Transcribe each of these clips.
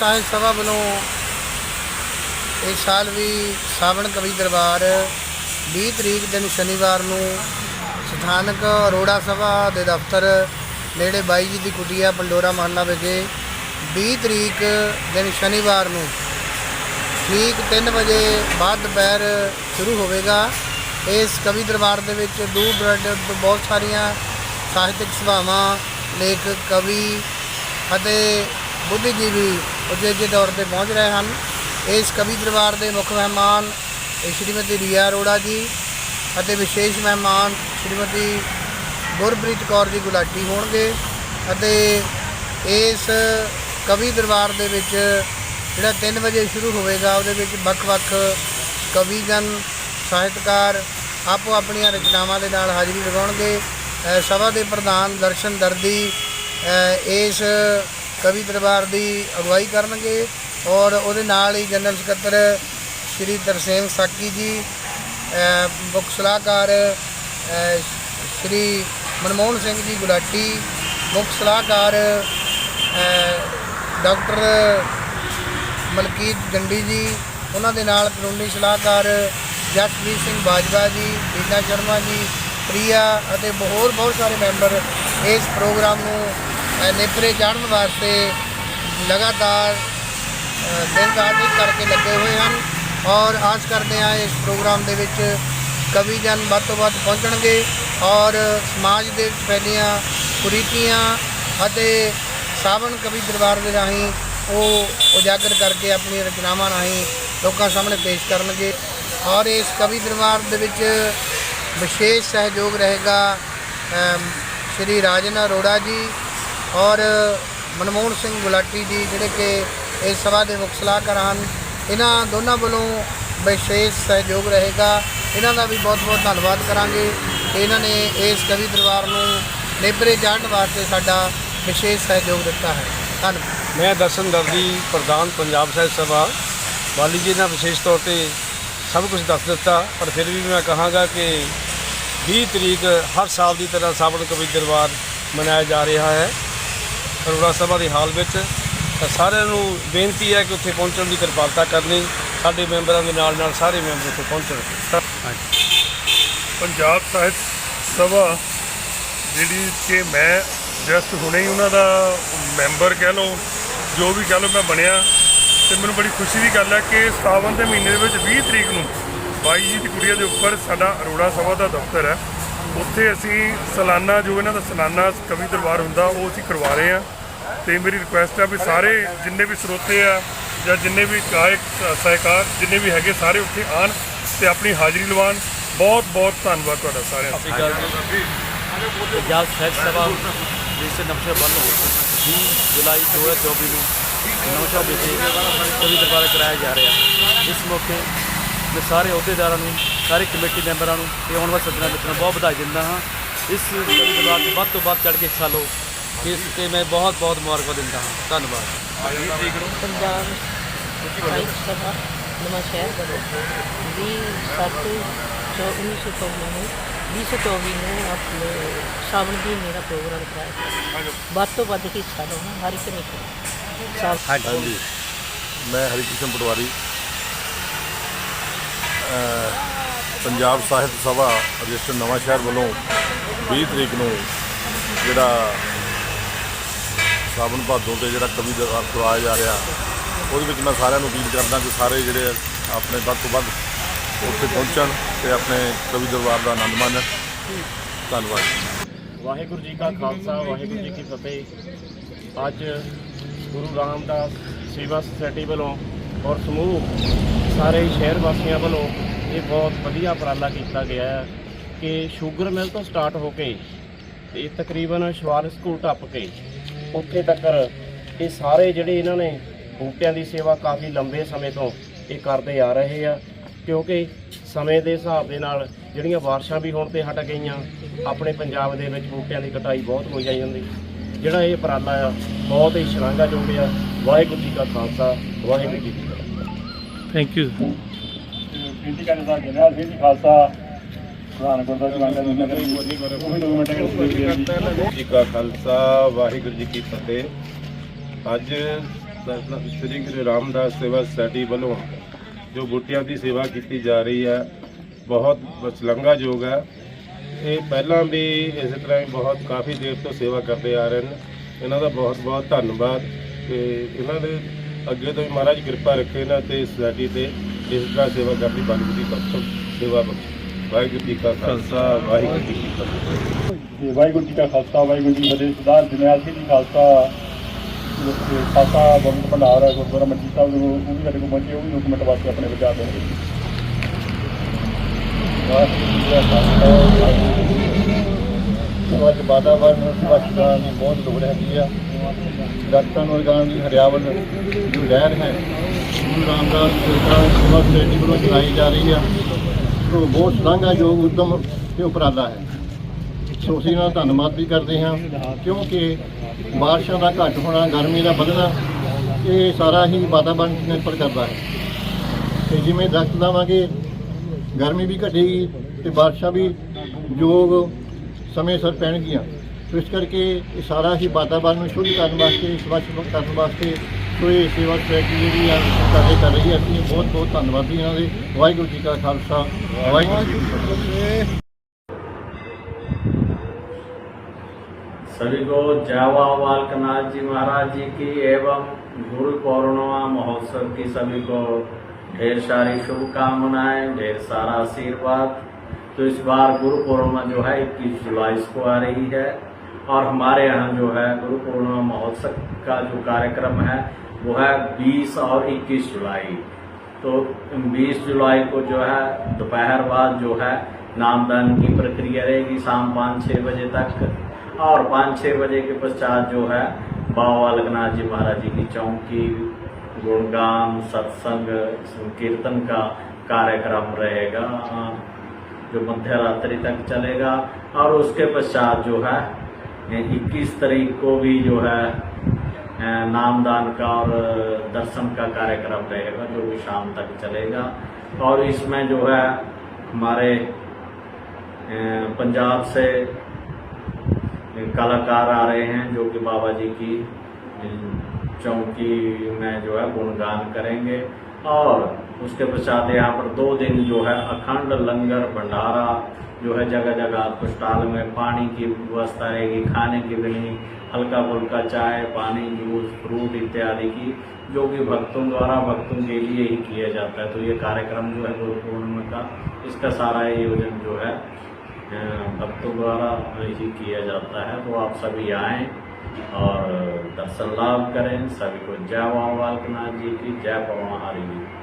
ਸਾਹਿਤ ਸਭਾ ਵੱਲੋਂ ਇਸ ਸਾਲ ਵੀ ਸਾਵਣ ਕਵੀ ਦਰਬਾਰ 20 ਤਰੀਕ ਦਿਨ ਸ਼ਨੀਵਾਰ ਨੂੰ ਸਥਾਨਕ ਅਰੋੜਾ ਸਭਾ ਦੇ ਦਫ਼ਤਰ ਨੇੜੇ ਬਾਈ ਜੀ ਦੀ ਕੁਟੀਆ ਪੰਡੋਰਾ ਮਹੱਲਾ ਵਿਖੇ 20 ਤਰੀਕ ਦਿਨ ਸ਼ਨੀਵਾਰ ਨੂੰ। ਠੀਕ 3 ਵਜੇ ਬਾਅਦ ਦੁਪਹਿਰ ਸ਼ੁਰੂ ਹੋਵੇਗਾ। ਇਸ ਕਵੀ ਦਰਬਾਰ ਦੇ ਵਿੱਚ ਦੂਰ ਦਰਾਡੇ ਤੋਂ ਬਹੁਤ ਸਾਰੀਆਂ ਸਾਹਿਤਕ ਸਭਾਵਾਂ, ਲੇਖਕ, ਕਵੀ ਅਤੇ ਬੁੱਧੀਜੀਵੀ ਉਚੇਚੇ ਤੌਰ ਤੇ ਪਹੁੰਚ ਰਹੇ ਹਨ। ਇਸ ਕਵੀ ਦਰਬਾਰ ਦੇ ਮੁੱਖ ਮਹਿਮਾਨ ਸ਼੍ਰੀਮਤੀ ਰੀਆ ਅਰੋੜਾ ਜੀ ਅਤੇ ਵਿਸ਼ੇਸ਼ ਮਹਿਮਾਨ ਸ਼੍ਰੀਮਤੀ ਗੁਰਪ੍ਰੀਤ ਕੌਰ ਜੀ ਗੁਲਾਟੀ ਹੋਣਗੇ ਅਤੇ ਇਸ ਕਵੀ ਦਰਬਾਰ ਦੇ ਵਿੱਚ ਜਿਹੜਾ 3 ਵਜੇ ਸ਼ੁਰੂ ਹੋਵੇਗਾ, ਉਹਦੇ ਵਿੱਚ ਵੱਖ-ਵੱਖ ਕਵੀਗਨ ਸਾਹਿਤਕਾਰ ਆਪੋ ਆਪਣੀਆਂ ਰਚਨਾਵਾਂ ਦੇ ਨਾਲ ਹਾਜ਼ਰੀ ਲਗਾਉਣਗੇ। ਸਭਾ ਦੇ ਪ੍ਰਧਾਨ ਦਰਸ਼ਨ ਦਰਦੀ ਇਸ ਕਵੀ ਦਰਬਾਰ ਦੀ ਅਗਵਾਈ ਕਰਨਗੇ ਔਰ ਉਹਦੇ ਨਾਲ ਹੀ ਜਨਰਲ ਸਕੱਤਰ ਸ਼੍ਰੀ ਤਰਸੇਮ ਸਾਕੀ ਜੀ ਮੁੱਖ ਸਲਾਹਕਾਰ ਸ਼੍ਰੀ ਮਨਮੋਹਨ ਸਿੰਘ ਜੀ ਗੁਲਾਟੀ, ਮੁੱਖ ਸਲਾਹਕਾਰ ਡਾਕਟਰ ਮਲਕੀਤ ਗੰਡੀ ਜੀ, ਉਹਨਾਂ ਦੇ ਨਾਲ ਕਾਨੂੰਨੀ ਸਲਾਹਕਾਰ ਜਸਪ੍ਰੀਤ ਸਿੰਘ ਬਾਜਵਾ ਜੀ, ਰੀਨਾ ਸ਼ਰਮਾ ਜੀ, ਪ੍ਰਿਆ ਅਤੇ ਹੋਰ ਬਹੁਤ ਸਾਰੇ ਮੈਂਬਰ ਇਸ ਪ੍ਰੋਗਰਾਮ ਨੂੰ ਨੇਪਰੇ ਚਾੜਨ ਵਾਸਤੇ ਲਗਾਤਾਰ ਦਿਨ ਰਾਤ ਇੱਕ ਕਰਕੇ ਲੱਗੇ ਹੋਏ ਹਨ ਔਰ ਆਸ ਕਰਦੇ ਹਾਂ ਇਸ ਪ੍ਰੋਗਰਾਮ ਦੇ ਵਿੱਚ ਕਵੀ ਜਨ ਵੱਧ ਤੋਂ ਵੱਧ ਪਹੁੰਚਣਗੇ ਔਰ ਸਮਾਜ ਦੇ ਵਿੱਚ ਫੈਲੀਆਂ ਕੁਰੀਤੀਆਂ ਅਤੇ ਸਾਵਣ ਕਵੀ ਦਰਬਾਰ ਦੇ ਰਾਹੀਂ ਉਹ ਉਜਾਗਰ ਕਰਕੇ ਆਪਣੀਆਂ ਰਚਨਾਵਾਂ ਰਾਹੀਂ ਲੋਕਾਂ ਸਾਹਮਣੇ ਪੇਸ਼ ਕਰਨਗੇ ਔਰ ਇਸ ਕਵੀ ਦਰਬਾਰ ਦੇ ਵਿੱਚ ਵਿਸ਼ੇਸ਼ ਸਹਿਯੋਗ ਰਹੇਗਾ ਸ਼੍ਰੀ ਰਾਜਨ ਅਰੋੜਾ ਜੀ ਔਰ ਮਨਮੋਹਨ ਸਿੰਘ ਗੁਲਾਟੀ ਜੀ ਜਿਹੜੇ ਕਿ ਇਸ ਸਭਾ ਦੇ ਮੁੱਖ ਸਲਾਹਕਾਰ ਹਨ, ਇਹਨਾਂ ਦੋਨਾਂ ਵੱਲੋਂ ਵਿਸ਼ੇਸ਼ ਸਹਿਯੋਗ ਰਹੇਗਾ। ਇਹਨਾਂ ਦਾ ਵੀ ਬਹੁਤ-ਬਹੁਤ ਧੰਨਵਾਦ ਕਰਾਂਗੇ। ਕਿ ਇਹਨਾਂ ਨੇ ਇਸ ਕਵੀ ਦਰਬਾਰ ਨੂੰ ਨੇਪਰੇ ਜਾਣ ਵਾਸਤੇ ਸਾਡਾ ਵਿਸ਼ੇਸ਼ ਸਹਿਯੋਗ ਦਿੱਤਾ ਹੈ। ਧੰਨਵਾਦ। ਮੈਂ ਦਰਸ਼ਨ ਦਰਦੀ ਪ੍ਰਧਾਨ ਪੰਜਾਬ ਸਾਹਿਤ ਸਭਾ। ਵਾਲੀ ਜੀ ਨੇ ਵਿਸ਼ੇਸ਼ ਤੌਰ ਤੇ ਸਭ ਕੁਝ ਦੱਸ ਦਿੱਤਾ, ਪਰ ਫਿਰ ਵੀ ਮੈਂ ਕਹਾਂਗਾ ਕਿ 20 ਤਰੀਕ ਹਰ ਸਾਲ ਦੀ ਤਰ੍ਹਾਂ ਸਾਵਣ ਕਵੀ ਦਰਬਾਰ ਮਨਾਇਆ ਜਾ ਰਿਹਾ ਹੈ। ਅਰੋੜਾ ਸਭਾ ਦੇ ਹਾਲ ਵਿੱਚ, ਤਾਂ ਸਾਰਿਆਂ ਨੂੰ ਬੇਨਤੀ ਹੈ ਕਿ ਉੱਥੇ ਪਹੁੰਚਣ ਦੀ ਕਿਰਪਾਲਤਾ ਕਰਨੀ, ਸਾਡੇ ਮੈਂਬਰਾਂ ਦੇ ਨਾਲ ਨਾਲ ਸਾਰੇ ਮੈਂਬਰ ਉੱਥੇ ਪਹੁੰਚਣ। ਪੰਜਾਬ ਸਾਹਿਤ ਸਭਾ, ਜਿਹੜੀ ਕਿ ਮੈਂ ਜਸਟ ਹੁਣੇ ਹੀ ਉਹਨਾਂ ਦਾ ਮੈਂਬਰ ਕਹਿ ਲਓ, ਜੋ ਵੀ ਕਹਿ ਲਓ ਮੈਂ ਬਣਿਆ, ਤੇ ਮੈਨੂੰ ਬੜੀ ਖੁਸ਼ੀ ਦੀ ਗੱਲ ਹੈ ਕਿ ਸਾਵਨ ਦੇ ਮਹੀਨੇ ਦੇ ਵਿੱਚ 20 ਤਰੀਕ ਨੂੰ ਬਾਈ ਜੀ ਦੀ ਕੁੜੀਆ ਦੇ ਉੱਪਰ ਸਾਡਾ ਅਰੋੜਾ ਸਭਾ ਦਾ ਦਫ਼ਤਰ ਹੈ। ਉੱਥੇ ਅਸੀਂ ਸਾਲਾਨਾ ਜੋ ਇਹਨਾਂ ਦਾ ਸਾਲਾਨਾ ਕਵੀ ਦਰਬਾਰ ਹੁੰਦਾ, ਉਹ ਅਸੀਂ ਕਰਵਾ ਰਹੇ ਹਾਂ। ਤੇ ਮੇਰੀ ਰਿਕੁਐਸਟ ਆ ਵੀ ਸਾਰੇ ਜਿੰਨੇ ਵੀ ਸਰੋਤੇ ਆ ਜਾਂ ਜਿੰਨੇ ਵੀ ਗਾਇਕ ਸਹਿਕਾਰ, ਜਿੰਨੇ ਵੀ ਹੈਗੇ ਸਾਰੇ ਉੱਥੇ ਆਣ ਤੇ ਆਪਣੀ ਹਾਜ਼ਰੀ ਲਵਾਉਣ। ਬਹੁਤ ਬਹੁਤ ਧੰਨਵਾਦ ਤੁਹਾਡਾ ਸਾਰਿਆਂ ਦਾ। ਪੰਜਾਬ ਸਾਹਿਤ ਸਭਾ ਜਿਸ ਨਕਸ਼ੇ ਵੱਲੋਂ 20 ਜੁਲਾਈ 2024 ਨੂੰ ਨੌਸ਼ਾ ਵਿਖੇ ਕਵੀ ਦਰਬਾਰ ਕਰਾਇਆ ਜਾ ਰਿਹਾ। ਇਸ ਮੌਕੇ ਮੈਂ ਸਾਰੇ ਅਹੁਦੇਦਾਰਾਂ ਨੂੰ, ਸਾਰੇ ਕਮੇਟੀ ਮੈਂਬਰਾਂ ਨੂੰ ਤੇ ਆਉਣ ਵਾਲੇ ਸੱਜਣਾ ਮਿੱਤਰਾਂ ਨੂੰ ਬਹੁਤ ਵਧਾਈ ਦਿੰਦਾ ਹਾਂ। ਇਸ ਕਵੀ ਦਰਬਾਰ 'ਤੇ ਵੱਧ ਤੋਂ ਵੱਧ ਚੜ੍ਹ ਕੇ ਹਿੱਸਾ ਲਓ। ਇਸ ਤੇ ਮੈਂ ਬਹੁਤ ਬਹੁਤ ਮੁਬਾਰਕਾਂ ਦਿੰਦਾ ਹਾਂ। ਧੰਨਵਾਦ। ਪੰਜਾਬ ਸਾਹਿਤ ਸਭਾ ਨਵਾਂ ਸ਼ਹਿਰ ਵੱਲੋਂ ਵੀਹ ਸੱਤ ਚੌ ਉੱਨੀ ਸੌ ਚੌਵੀ ਨੂੰ ਵੀਹ ਸੌ ਚੌਵੀ ਨੂੰ ਆਪਣੇ ਸਾਵਣ ਦੀ ਮੇਰਾ ਪ੍ਰੋਗਰਾਮ ਕਰਾਇਆ ਵੱਧ ਤੋਂ ਵੱਧ ਹਿੱਸਾ ਲੈਣਾ ਹਰ ਇੱਕ ਨੇ ਸਾਲ ਹਾਂਜੀ, ਮੈਂ ਹਰੀਕ੍ਰਿਸ਼ਨ ਪਟਵਾਰੀ ਪੰਜਾਬ ਸਾਹਿਤ ਸਭਾ ਰਜਿਸਟਰ ਨਵਾਂ ਸ਼ਹਿਰ ਵੱਲੋਂ 20 ਤਰੀਕ ਨੂੰ ਜਿਹੜਾ ਸਾਵਣ ਭਾਦੋਂ ਤੇ ਜਿਹੜਾ ਕਵੀ ਦਰਬਾਰ ਕਰਵਾਇਆ ਜਾ ਰਿਹਾ, ਉਹਦੇ ਵਿੱਚ ਮੈਂ ਸਾਰਿਆਂ ਨੂੰ ਅਪੀਲ ਕਰਦਾ ਕਿ ਸਾਰੇ ਜਿਹੜੇ ਆਪਣੇ ਵੱਧ ਤੋਂ ਵੱਧ ਉੱਥੇ ਪਹੁੰਚਣ ਤੇ ਆਪਣੇ ਕਵੀ ਦਰਬਾਰ ਦਾ ਆਨੰਦ ਮਾਣਨ। ਧੰਨਵਾਦ। ਵਾਹਿਗੁਰੂ ਜੀ ਕਾ ਖਾਲਸਾ, ਵਾਹਿਗੁਰੂ ਜੀ ਕੀ ਫਤਿਹ। ਅੱਜ ਗੁਰੂ ਰਾਮਦਾਸ ਸੇਵਾ ਸੁਸਾਇਟੀ ਵੱਲੋਂ ਔਰ ਸਮੂਹ ਸਾਰੇ ਸ਼ਹਿਰ ਵਾਸੀਆਂ ਵੱਲੋਂ ਇਹ ਬਹੁਤ ਵਧੀਆ ਉਪਰਾਲਾ ਕੀਤਾ ਗਿਆ ਹੈ ਕਿ ਸ਼ੂਗਰ ਮਿਲ ਤੋਂ ਸਟਾਰਟ ਹੋ ਕੇ ਤੇ ਤਕਰੀਬਨ ਸ਼ਵਾਲ ਸਕੂਲ ਟੱਪ ਕੇ ਉੱਥੇ ਤੱਕ ਇਹ ਸਾਰੇ ਜਿਹੜੇ ਇਹਨਾਂ ਨੇ ਬੂਟਿਆਂ ਦੀ ਸੇਵਾ ਕਾਫੀ ਲੰਬੇ ਸਮੇਂ ਤੋਂ ਇਹ ਕਰਦੇ ਆ ਰਹੇ ਆ, ਕਿਉਂਕਿ ਸਮੇਂ ਦੇ ਹਿਸਾਬ ਦੇ ਨਾਲ ਜਿਹੜੀਆਂ ਬਾਰਿਸ਼ਾਂ ਵੀ ਹੋਣ ਤੇ ਹਟ ਗਈਆਂ, ਆਪਣੇ ਪੰਜਾਬ ਦੇ ਵਿੱਚ ਬੂਟਿਆਂ ਦੀ ਕਟਾਈ ਬਹੁਤ ਹੋਈ ਜਾਂਦੀ। ਜਿਹੜਾ ਇਹ ਉਪਰਾਲਾ ਆ, ਬਹੁਤ ਹੀ ਸ਼ਲਾਘਾਯੋਗ ਆ। ਵਾਹਿਗੁਰੂ ਜੀ ਕਾ ਖਾਲਸਾ, ਵਾਹਿਗੁਰੂ ਜੀ ਕੀ ਥੈਂਕ ਯੂ ਬੇਨਤੀ ਕਰਨ ਦਾ ਜਨਰਲ ਸਿੰਘ ਜੀ ਖਾਲਸਾ ਪ੍ਰਧਾਨ ਗੁਰਦੁਆਰਾ ਜੀ ਕਾ ਖਾਲਸਾ, ਵਾਹਿਗੁਰੂ ਜੀ ਕੀ ਫਤਿਹ। ਅੱਜ ਸ੍ਰੀ ਗੁਰੂ ਰਾਮਦਾਸ ਸੇਵਾ ਸੋਸਾਇਟੀ ਵੱਲੋਂ ਜੋ ਬੂਟਿਆਂ ਦੀ ਸੇਵਾ ਕੀਤੀ ਜਾ ਰਹੀ ਹੈ, ਬਹੁਤ ਸ਼ਲਾਘਾਯੋਗ ਹੈ। ਇਹ ਪਹਿਲਾਂ ਵੀ ਇਸੇ ਤਰ੍ਹਾਂ ਹੀ ਬਹੁਤ ਕਾਫੀ ਦੇਰ ਤੋਂ ਸੇਵਾ ਕਰਦੇ ਆ ਰਹੇ ਨੇ। ਇਹਨਾਂ ਦਾ ਬਹੁਤ ਬਹੁਤ ਧੰਨਵਾਦ ਤੇ ਇਹਨਾਂ ਦੇ ਅੱਗੇ ਤੋਂ ਵੀ ਮਹਾਰਾਜ ਕਿਰਪਾ ਰੱਖੇ ਇਹਨਾਂ ਤੇ ਸੋਸਾਇਟੀ ਤੇ ਇਸ ਤਰ੍ਹਾਂ ਸੇਵਾ ਕਰਨੀ ਬੰਦ ਦੀ ਬਖਸ਼ੋ ਸੇਵਾ ਬਖਸ਼ੋ। ਵਾਹਿਗੁਰੂ ਜੀ ਕਾ ਖਾਲਸਾ, ਵਾਹਿਗੁਰੂ ਜੀ ਕੀ ਫਤਿਹ। ਵਾਹਿਗੁਰੂ ਜੀ ਕਾ ਖਾਲਸਾ, ਵਾਹਿਗੁਰੂ ਜੀ ਕੀ ਫਤਿਹ। ਸਰਦਾਰ ਜਨਰਲ ਸਿੰਘ ਜੀ ਖਾਲਸਾ ਖਾਲਸਾ ਗੋਬਿੰਦ ਭੰਡਾਰ ਹੈ, ਗੁਰਦੁਆਰਾ ਮੰਜੀ ਸਾਹਿਬ ਨੂੰ ਉਹ ਵੀ ਸਾਡੇ ਕੋਲ ਪਹੁੰਚੇ, ਉਹ ਵੀ ਡਾਕੂਮੈਂਟ ਵਾਸਤੇ ਆਪਣੇ ਵਿਚਾਰ ਦੇਣਗੇ ਵਾਹਿਗੁਰੂ ਜੀ ਕਾ ਖਾਲਸਾ ਅੱਜ ਵਾਤਾਵਰਨ, ਸਵੱਛਤਾ ਦੀ ਬਹੁਤ ਲੋੜ ਹੈਗੀ ਆ। ਦਰਖਤਾਂ ਨੂੰ ਲਗਾਉਣ ਦੀ ਹਰਿਆਵਲ ਜੋ ਲਹਿਰ ਹੈ, ਗੁਰੂ ਰਾਮਦਾਸ ਸੇਵਾ ਸੇਵਾ ਸੁਸਾਇਟੀ ਵੱਲੋਂ ਚਲਾਈ ਜਾ ਰਹੀ ਆ। ਉਹ ਬਹੁਤ ਸ਼ਲਾਘਾਯੋਗ ਉਦਮ ਤੇ ਉਪਰਾਲਾ ਹੈ। ਸੋ ਅਸੀਂ ਇਹਨਾਂ ਦਾ ਧੰਨਵਾਦ ਵੀ ਕਰਦੇ ਹਾਂ, ਕਿਉਂਕਿ ਬਾਰਿਸ਼ਾਂ ਦਾ ਘੱਟ ਹੋਣਾ, ਗਰਮੀ ਦਾ ਵਧਣਾ, ਇਹ ਸਾਰਾ ਹੀ ਵਾਤਾਵਰਣ ਤੇ ਨਿਰਭਰ ਕਰਦਾ ਹੈ। ਤੇ ਜਿਵੇਂ ਦਰਖਤ ਲਾਵਾਂਗੇ, ਗਰਮੀ ਵੀ ਘਟੇਗੀ ਤੇ ਬਾਰਿਸ਼ਾਂ ਵੀ ਯੋਗ ਸਮੇਂ ਸਿਰ ਪੈਣਗੀਆਂ। ਸੋ ਇਸ ਕਰਕੇ ਇਹ ਸਾਰਾ ਹੀ ਵਾਤਾਵਰਣ ਨੂੰ ਸ਼ੁੱਧ ਕਰਨ ਵਾਸਤੇ ਸਵੱਛ ਕਰਨ ਵਾਸਤੇ ਸੋ ਇਹ ਸੇਵਾ ਸੁਸਾਇਟੀ ਜਿਹੜੀ ਆ ਕਾਰਜ ਕਰ ਰਹੀ ਹੈ ਅਸੀਂ ਬਹੁਤ ਬਹੁਤ ਧੰਨਵਾਦੀ ਇਹਨਾਂ ਦੇ ਵਾਹਿਗੁਰੂ ਜੀ ਕਾ ਖਾਲਸਾ ਵਾਹਿਗੁਰੂ ਜੀ ਕੀ ਫਤਿਹ सभी को जावा वालकनाथ जी महाराज जी की एवं गुरु पौर्णिमा महोत्सव की सभी को ढेर सारी शुभकामनाएं ढेर सारा आशीर्वाद तो इस बार गुरु पूर्णिमा जो है इक्कीस जुलाई को आ रही है और हमारे यहाँ जो है गुरु पूर्णिमा महोत्सव का जो कार्यक्रम है, वो है 20 और 21 जुलाई। तो 20 जुलाई को जो है, दोपहर बाद जो है नामदान की प्रक्रिया रहेगी शाम पाँच छः बजे तक। और पाँच छः बजे के पश्चात जो है, बाबा अलगनाथ जी महाराज जी की चौकी, गुणगान, सत्संग कीर्तन का कार्यक्रम रहेगा, जो मध्य रात्रि तक चलेगा। और उसके पश्चात जो है इक्कीस तारीख को भी जो है नामदान का और दर्शन का कार्यक्रम रहेगा जो भी शाम तक चलेगा। और इसमें जो है, हमारे पंजाब से कलाकार आ रहे हैं जो कि बाबा जी की चौकी में जो है गुणगान करेंगे। और उसके पश्चात यहाँ पर दो दिन जो है अखंड लंगर भंडारा जो है जगह जगह आपको स्टॉल में पानी की व्यवस्था रहेगी, खाने की भी नहीं हल्का फुल्का चाय, पानी, जूस, फ्रूट इत्यादि की जो कि भक्तों द्वारा भक्तों के लिए ही किया जाता है। तो ये कार्यक्रम जो है गुरु पूर्णिमा का, इसका सारा आयोजन जो है अ, भक्तों द्वारा ही किया जाता है तो आप सभी आएँ और दर्शन लाभ करें सभी को जय बाबा बालकनाथ जी की जय पवनहारी जी की।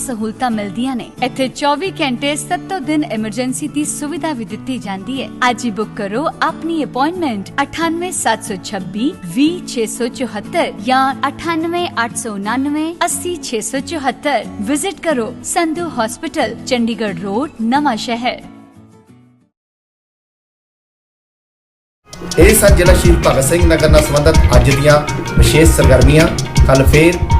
ਸਹੂਲਤਾਂ ਮਿਲਦੀਆਂ ਨੇ ਇੱਥੇ 24 ਘੰਟੇ 7 ਦਿਨ ਐਮਰਜੈਂਸੀ ਦੀ ਸੁਵਿਧਾ ਵੀ ਦਿੱਤੀ ਜਾਂਦੀ ਹੈ ਅੱਜ ਹੀ ਬੁੱਕ ਕਰੋ ਆਪਣੀ ਅਪਾਇੰਟਮੈਂਟ 98726 20674 ਜਾਂ 98899 80674 ਵਿਜ਼ਿਟ ਕਰੋ ਸੰਧੂ ਹਸਪੀਟਲ ਚੰਡੀਗੜ੍ਹ ਰੋਡ ਨਵਾਂ ਸ਼ਹਿਰ ਇਹ ਸਨ ਜ਼ਿਲ੍ਹਾ ਸ਼ਹੀਦ ਭਗਤ ਸਿੰਘ ਨਗਰ ਨਾਲ ਸੰਬੰਧਿਤ ਅੱਜ ਦੀਆਂ ਵਿਸ਼ੇਸ਼ ਸਰਗਰਮੀਆਂ ਕੱਲ ਫੇਰ